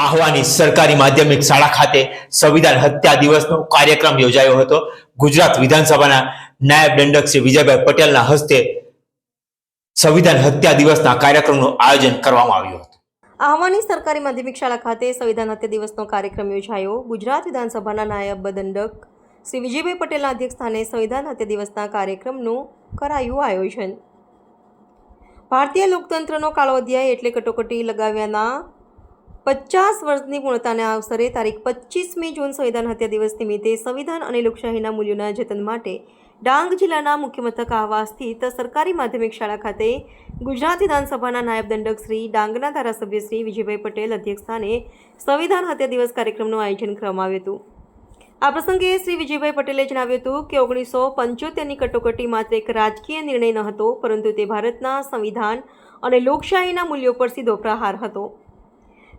આહવાની સરકારી માધ્યમિક શાળા ખાતે સંવિધાન હત્યા દિવસનો કાર્યક્રમ યોજાયો હતો. ગુજરાત વિધાનસભાના નાયબ દંડક શ્રી વિજયભાઈ પટેલના હસ્તે સંવિધાન હત્યા દિવસના કાર્યક્રમનું આયોજન કરવામાં આવ્યું હતું. આહવાની સરકારી માધ્યમિક શાળા ખાતે સંવિધાન હત્યા દિવસનો કાર્યક્રમ યોજાયો. ગુજરાત વિધાનસભાના નાયબ દંડક શ્રી વિજયભાઈ પટેલના અધ્યક્ષસ્થાને સંવિધાન હત્યા દિવસના કાર્યક્રમનું કરાયું આયોજન. ભારતીય લોકતંત્રનો કાળો અધ્યાય એટલે કટોકટી લગાવ્યાના પચાસ વર્ષની પૂર્ણતાના અવસરે તારીખ પચીસમી જૂન સંવિધાન હત્યા દિવસ નિમિત્તે સંવિધાન અને લોકશાહીના મૂલ્યોના જતન માટે ડાંગ જિલ્લાના મુખ્ય મથક આહવા સ્થિત સરકારી માધ્યમિક શાળા ખાતે ગુજરાત વિધાનસભાના નાયબ દંડક શ્રી ડાંગના ધારાસભ્ય શ્રી વિજયભાઈ પટેલ અધ્યક્ષસ્થાને સંવિધાન હત્યા દિવસ કાર્યક્રમનું આયોજન કરવામાં આવ્યું હતું. આ પ્રસંગે શ્રી વિજયભાઈ પટેલે જણાવ્યું હતું કે ઓગણીસો પંચોતેરની કટોકટી માત્ર એક રાજકીય નિર્ણય ન હતો, પરંતુ તે ભારતના સંવિધાન અને લોકશાહીના મૂલ્યો પર સીધો પ્રહાર હતો.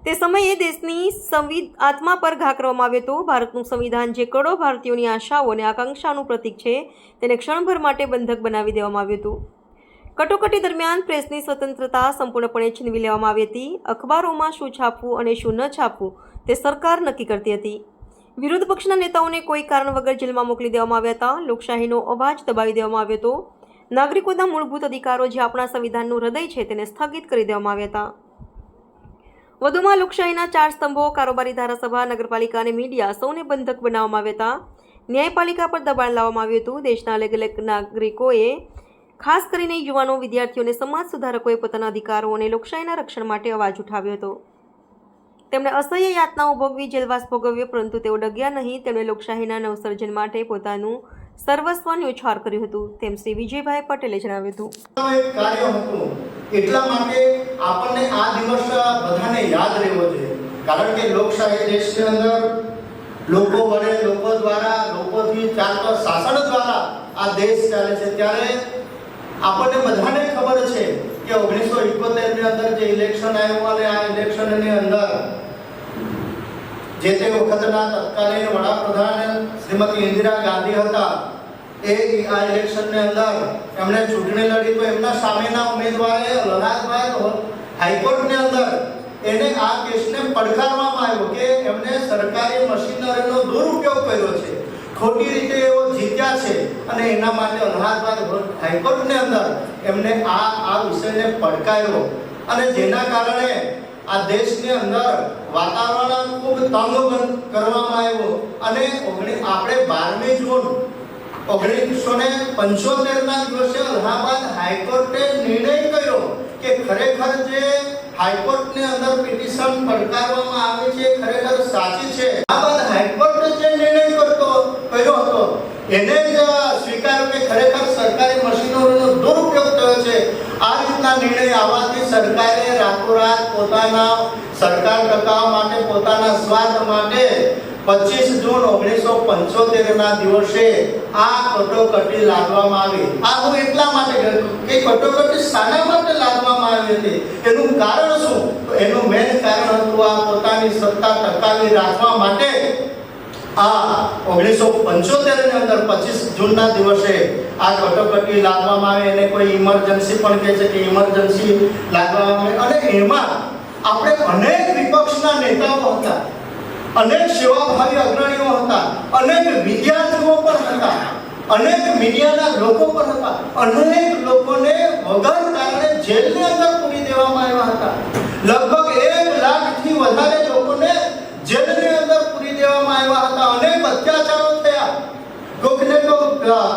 તે સમયે દેશની સંવિ, આત્મા પર ઘા કરવામાં આવ્યો હતો. ભારતનું સંવિધાન જે કરોડો ભારતીયોની આશાઓ અને આકાંક્ષાનું પ્રતીક છે, તેને ક્ષણભર માટે બંધક બનાવી દેવામાં આવ્યું હતું. કટોકટી દરમિયાન પ્રેસની સ્વતંત્રતા સંપૂર્ણપણે છીનવી લેવામાં આવી હતી. અખબારોમાં શું છાપવું અને શું ન છાપવું તે સરકાર નક્કી કરતી હતી. વિરોધ પક્ષના નેતાઓને કોઈ કારણ વગર જેલમાં મોકલી દેવામાં આવ્યા હતા. લોકશાહીનો અવાજ દબાવી દેવામાં આવ્યો હતો. નાગરિકોના મૂળભૂત અધિકારો જે આપણા સંવિધાનનું હૃદય છે તેને સ્થગિત કરી દેવામાં આવ્યા હતા. વધુમાં લોકશાહીના ચાર સ્તંભો, કારોબારી ધારાસભા, નગરપાલિકા અને મીડિયા સૌને બંધક બનાવવામાં આવ્યા હતા. ન્યાયપાલિકા પર દબાણ લાવવામાં આવ્યું હતું. દેશના અલગ અલગ નાગરિકોએ, ખાસ કરીને યુવાનો, વિદ્યાર્થીઓ અને સમાજ સુધારકોએ પોતાના અધિકારો અને લોકશાહીના રક્ષણ માટે અવાજ ઉઠાવ્યો હતો. તેમણે અસહ્ય યાતનાઓ ભોગવી, જેલવાસ ભોગવ્યો, પરંતુ તેઓ ડગ્યા નહીં. તેમણે લોકશાહીના નવસર્જન માટે પોતાનું સર્વસ્વ ન્યોછાર કર્યું હતું. તેમ શ્રી વિજયભાઈ પટેલે જણાવ્યું હતું. એટલા માટે આપણને આ દિવસ બધાને યાદ રહેવો જોઈએ. કારણ કે લોકશાહી દેશની અંદર લોકો વડે લોકો દ્વારા, લોકોથી ચાલતો શાસન દ્વારા આ દેશ ચાલે છે. ત્યારે આપણને બધાને ખબર છે કે ઓગણીસો ઇકોતેરની અંદર જે ઇલેક્શન આવ્યું અને આ ઇલેક્શનની અંદર જે તે વખતના તત્કાલીન વડાપ્રધાન શ્રીમતી ઇન્દિરા ગાંધી હતા, એ આ ઇલેક્શનની અંદર એમણે ચૂંટણી લડી તો એમના સામેના ઉમેદવારે લલાટભાઈ હાઈકોર્ટની અંદર એને આ કેસને પડકારવામાં આવ્યો કે એમને સરકારી મશીનરીનો દુરુપયોગ કર્યો છે. ખોટી રીતે એવો જીત્યા છે અને એના માટે અલ્હાબાદ હાઈકોર્ટની અંદર એમને આ આ વિષયને પડકાર્યો. અને જેના કારણે આ દેશની અંદર વાતાવરણ ખૂબ તંગ કરવામાં આવ્યો. અને આપણે બારમી જૂન ઓગણીસો ને પંચોતેર ના દિવસે અલ્હાબાદ હાઈકોર્ટે નિર્ણય કર્યો કે ખરેખર જે હાઈકોર્ટની અંદર પિટિશન પડકારવામાં આવી છે, ખરેખર સાચી છે અલ્હાબાદ હાઈકોર્ટે જે નિર્ણય કરતો કર્યો હતો એને જ સ્વીકાર્યો કે ખરેખર સરકારી મશીનરીનો દુરુપયોગ થયો છે આ રીતના નિર્ણય આવવાથી સરકારે રાતોરાત પોતાના સરકાર ટકાવવા માટે, પોતાના સ્વાર્થ માટે પચીસ જૂન ઓગણીસો પંચોતેર ના દિવસે આ કટોકટી લાદવામાં આવી. આ હું એટલા માટે કે કટોકટી શાના માટે લાદવામાં આવી હતી? એનું કારણ શું? એનું મેન કારણ હતું આ પોતાની સત્તા ટકાવી રાખવા માટે આ ઓગણીસો પંચોતેરની અંદર પચીસ જૂનના દિવસે આ કટોકટી લાદવામાં આવે એને કોઈ ઇમરજન્સી પણ કહે છે કે ઇમરજન્સી લાદવામાં આવે. અને એમાં આપણે અનેક વિપક્ષના નેતાઓ હતા, અનેક સેવાભાવી અગ્રણીઓ હતા, અનેક વિદ્યાર્થીઓ પણ હતા, અનેક મીડિયાના લોકો પણ હતા, અનેક લોકોને વગર કારણે જેલની અંદર પૂરી દેવામાં આવ્યા હતા. લગભગ એક લાખથી વધારે લોકોને જેલની અંદર પૂરી દેવામાં આવ્યા હતા અનેક અત્યાચારો થયા. કોકને તો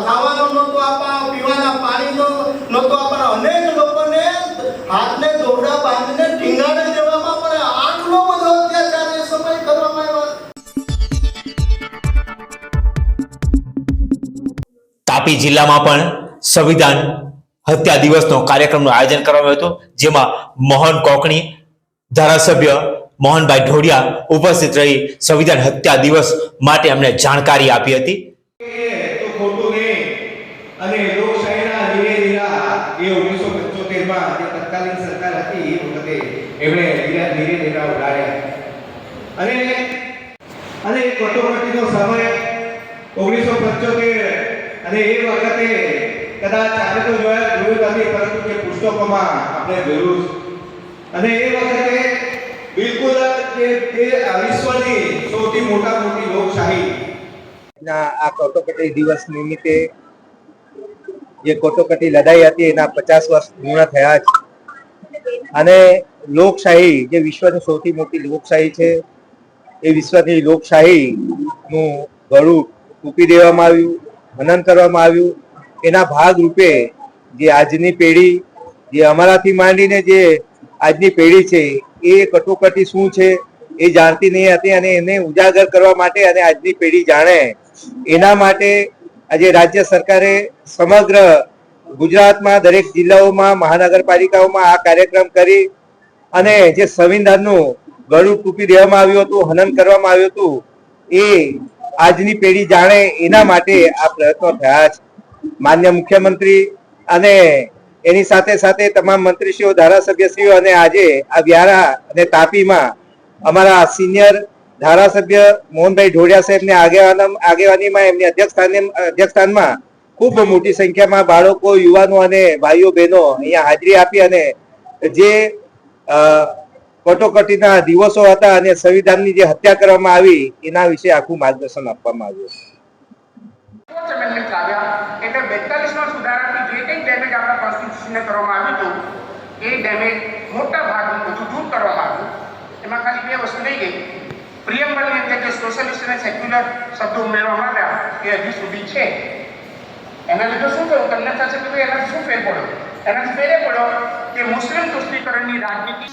ખાવાનો નહોતો આપા પીવાના પાણીનો નહોતો આપા અનેક લોકોને હાથને દોરડા બાંધીને ઢીંગાડે દેવામાં પડે આટલો બધો અત્યાચાર એ સમય કરવામાં આવ્યો. તાપી જિલ્લામાં પણ સંવિધાન હત્યા દિવસનો કાર્યક્રમનું આયોજન કરવામાં આવ્યું હતું, જેમાં મોહન કોકણી ધારાસભ્ય મોહનભાઈ ઢોડિયા ઉપસ્થિત રહી સંવિધાન હત્યા દિવસ માટે અમને જાણકારી આપી હતી. અને તત્કાલીન સરકાર હતી એમણે અને અને કટોકટીનો સમય ઓગણીસો પંચોતેર અને એ વખતે કદાચ આપણે તો પરંતુ પુસ્તકોમાં આપણે જોયું અને એ વખતે બિલકુલ કે તે વિશ્વની સૌથી મોટા મોટી લોકશાહી. ના, આ કટોકટી દિવસ નિમિત્તે જે કટોકટી લડાઈ હતી, એના પચાસ વર્ષ પૂર્ણ થયા છે અને લોકશાહી જે વિશ્વની સૌથી મોટી લોકશાહી છે, એ વિશ્વની લોકશાહીનું ગળું ટૂંકી દેવામાં આવ્યું, હનન કરવામાં આવ્યું. એના ભાગરૂપે જે આજની પેઢી, જે અમારાથી માંડીને જે આજની પેઢી છે એ કટોકટી શું છે એ જાણતી નહીં હતી અને એને ઉજાગર કરવા માટે અને આજની પેઢી જાણે. એના માટે આજે રાજ્ય સરકારે સમગ્ર ગુજરાતમાં દરેક જિલ્લાઓમાં, મહાનગરપાલિકાઓમાં આ કાર્યક્રમ કરી અને જે સંવિધાનનું ગળું ટૂંકી દેવામાં આવ્યું હતું, હનન કરવામાં આવ્યું હતું, એ આજની પેઢી જાણે એના માટે આ પ્રયત્નો થયા છે. માન્ય મુખ્યમંત્રી અને એની સાથે સાથે તમામ મંત્રીશ્રીઓ, ધારાસભ્યશ્રીઓ અને આજે આ વ્યારા અને તાપીમાં અમારા સિનિયર ધારાસભ્ય મોહનભાઈ ઢોડિયા સાહેબને આગેવાન આગેવાનીમાં એમની અધ્યક્ષસ્થાને અધ્યક્ષસ્થાનમાં ખૂબ મોટી સંખ્યામાં બાળકો, યુવાનો અને ભાઈઓ, બહેનો અહીંયા હાજરી આપી અને જે કટોકટીના દિવસો હતા અને સંવિધાનની જે હત્યા કરવામાં આવી, એના વિશે આખું માર્ગદર્શન આપવામાં આવ્યું. ફોર્થ અમેન્ડમેન્ટ લાવ્યા. એટલે બેતાલીસમાં સુધારાથી જે કંઈ ડેમેજ આપણા કોન્સ્ટિટ્યુશનને કરવામાં આવ્યું હતું, એ ડેમેજ મોટા ભાગનું બધું દૂર કરવામાં આવ્યું. એમાં ખાલી બે વસ્તુ રહી ગઈ. પ્રિયમ્બલની અંદર જે સોશિયલિસ્ટ અને સેક્યુલર શબ્દો ઉમેરવામાં આવ્યા, એ હજી સુધી છે. એના લીધે શું થયું? તમને થશે કે ભાઈ એનાથી શું ફેર પડ્યો? એનાથી ફેર પડ્યો કે મુસ્લિમ તુષ્ટિકરણની રાજનીતિ